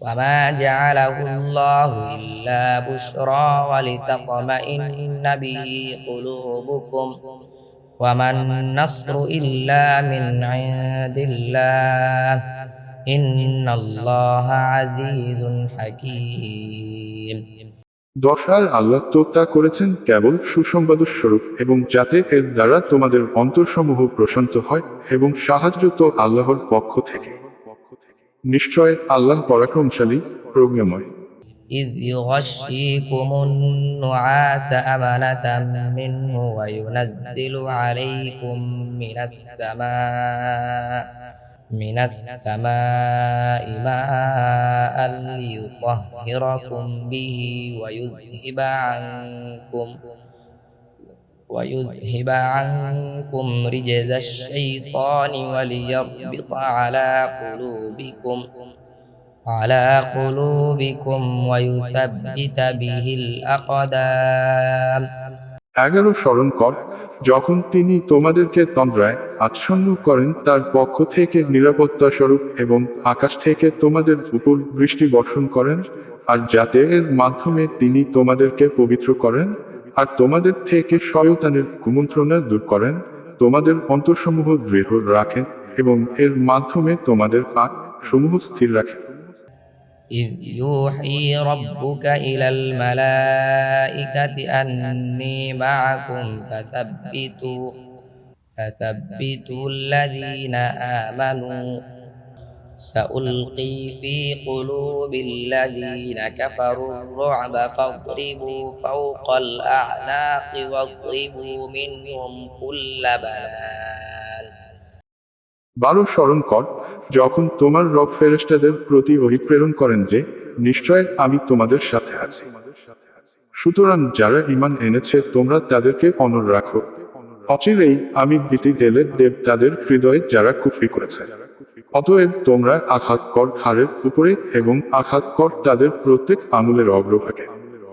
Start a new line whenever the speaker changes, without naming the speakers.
وما جعله الله إلا بشرى ولتطمئن به قلوبكم وما النصر إلا من عند الله إن الله عزيز حكيم
দশার আল্লাহ তো তা করেছেন কেবল সুসংবাদ স্বরূপ এবং যাতে এর দ্বারা তোমাদের অন্তরসমূহ প্রশান্ত হয় এবং সাহায্য তো আল্লাহর পক্ষ থেকে নিশ্চয় আল্লাহ পরাক্রমশালী প্রজ্ঞাময়
إذ يغشيكم النعاس أمنة منه وينزل عليكم من السماء من السماء ماء ليطهركم به ويذهب عنكم ويذهب عنكم رجز الشيطان وليربط على قلوبكم على قلوبكم ويثبت به الأقدام
এগারো স্মরণ কর যখন তিনি তোমাদেরকে তন্দ্রায় আচ্ছন্ন করেন তার পক্ষ থেকে নিরাপত্তা স্বরূপ এবং আকাশ থেকে তোমাদের উপর বৃষ্টি বর্ষণ করেন আর যাতে এর মাধ্যমে তিনি তোমাদেরকে পবিত্র করেন আর তোমাদের থেকে শয়তানের কুমন্ত্রণা দূর করেন তোমাদের অন্তরসমূহ দৃঢ় রাখেন এবং এর মাধ্যমে তোমাদের পাক সমূহ স্থির রাখেন
إذ يوحي ربك إلى الملائكة أني معكم فثبتوا فثبتوا الذين آمنوا سألقي في قلوب الذين كفروا الرعب فاضربوا فوق الأعناق واضربوا منهم كل بنان
বারো স্মরণ কর যখন তোমার রব ফেরেশতাদের প্রতি ওহি প্রেরণ করেন যে নিশ্চয় আমি তোমাদের সাথে আছি সুতরাং যারা ইমান এনেছে তোমরা তাদেরকে অনর রাখো অচিরেই আমি ভীতি ঢেলে দেব তাদের হৃদয়ে যারা কুফরি করেছে অতএব তোমরা আঘাত কর ঘাড়ের উপরে এবং আঘাত কর তাদের প্রত্যেক আঙুলের অগ্রভাগে